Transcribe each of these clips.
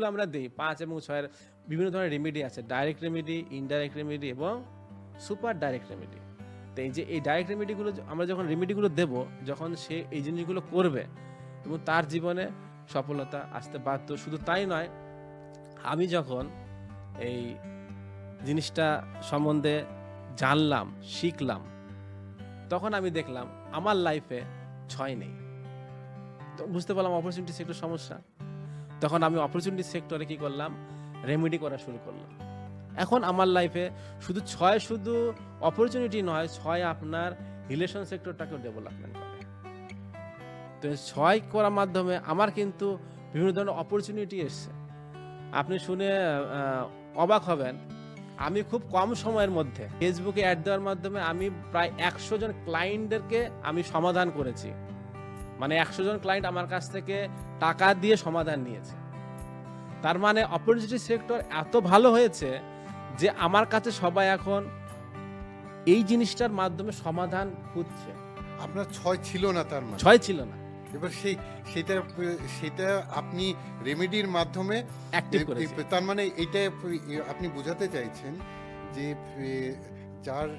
রেমেডিগুলো আমরা দিই, পাঁচ এবং ছয়ের বিভিন্ন ধরনের রেমেডি আছে ডাইরেক্ট রেমেডি ইনডাইরেক্ট রেমেডি এবং সুপার ডাইরেক্ট রেমেডি তো এই যে এই ডাইরেক্ট রেমেডিগুলো আমরা যখন রেমেডিগুলো দেব, যখন সে এই জিনিসগুলো করবে এবং তার জীবনে সফলতা আসতে বাধ্য, শুধু তাই নয়, আমি যখন এই জিনিসটা সম্বন্ধে জানলাম, শিখলাম, তখন আমি দেখলাম আমার লাইফে ছয় নেই। তো বুঝতে পারলাম অপরচুনিটি সেক্টর সমস্যা। তখন আমি অপরচুনিটি সেক্টরে কি করলাম? রেমেডি করা শুরু করলাম। এখন আমার লাইফে শুধু ছয় শুধু অপরচুনিটি নয়, ছয় আপনার রিলেশন সেক্টরটাকেও ডেভেলপমেন্ট করে। তো ছয় করার মাধ্যমে আমার কিন্তু বিভিন্ন ধরনের অপরচুনিটি এসছে। আপনি শুনে অবাক হবেন, আমি খুব কম সময়ের মধ্যে ফেসবুকে অ্যাড দেওয়ার মাধ্যমে আমি প্রায় একশো জন ক্লায়েন্টদেরকে আমি সমাধান করেছি। মানে একশো জন ক্লায়েন্ট আমার কাছ থেকে টাকা দিয়ে সমাধান নিয়েছে। তার মানে অপরচুনিটি সেক্টর এত ভালো হয়েছে যে আমার কাছে সবাই এখন এই জিনিসটার মাধ্যমে সমাধান খুঁজছে। আপনার ছয় ছিল না তার মানে? ছয় ছিল না। এবার সেই সেটা সেটা আপনি রেমেডির মাধ্যমে তার মানে এইটা আপনি বোঝাতে চাইছেন যে যার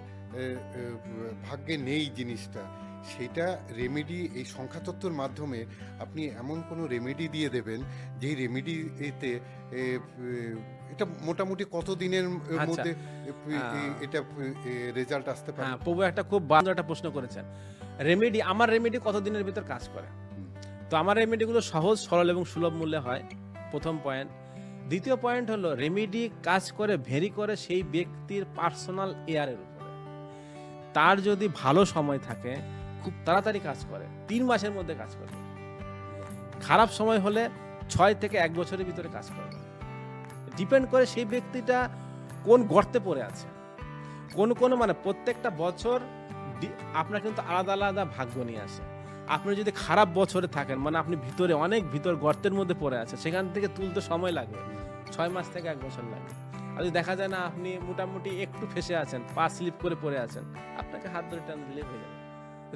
ভাগ্যে নেই জিনিসটা সেটা রেমেডি এই সংখ্যাতত্ত্বর মাধ্যমে আপনি এমন কোনো রেমেডি দিয়ে দেবেন যেই রেমেডি এতে এ, এ, এটা মোটামুটি কত দিনের আচ্ছা। মধ্যে এটা রেজাল্ট আসতে পারে? হ্যাঁ প্রভু একটা খুব বাজে একটা প্রশ্ন করেছেন। রেমেডি আমার রেমেডি কতদিনের ভিতর কাজ করে? তো আমার রেমেডিগুলো সহজ সরল এবং সুলভ মূল্যে হয়। প্রথম পয়েন্ট দ্বিতীয় পয়েন্ট হলো রেমেডি কাজ করে ভেরি করে সেই ব্যক্তির পার্সোনাল এয়ারের উপরে। তার যদি ভালো সময় থাকে খুব তাড়াতাড়ি কাজ করে, তিন মাসের মধ্যে কাজ করে। খারাপ সময় হলে ছয় থেকে এক বছরের ভিতরে কাজ করে। ডিপেন্ড করে সেই ব্যক্তিটা কোন গর্তে পড়ে আছে। কোন কোন মানে প্রত্যেকটা বছর আপনার কিন্তু আলাদা আলাদা ভাগ্য নিয়ে আসে। আপনি যদি খারাপ বছরে থাকেন মানে আপনি ভিতরে অনেক ভিতর গর্তের মধ্যে পড়ে আছে সেখান থেকে তুলতে সময় লাগবে। ছয় মাস থেকে এক বছর লাগবে। আর যদি দেখা যায় না, আপনি মোটামুটি একটু ফেসে আছেন, পা স্লিপ করে পড়ে আছেন, আপনাকে হাত ধরে টান দিলে হয়ে যাবে।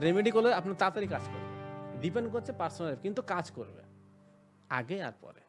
রেমেডি করলে আপনার তাড়াতাড়ি কাজ করবে ডিপেন্ড করছে পার্সোনাল কিন্তু কাজ করবে। আগে আর পরে।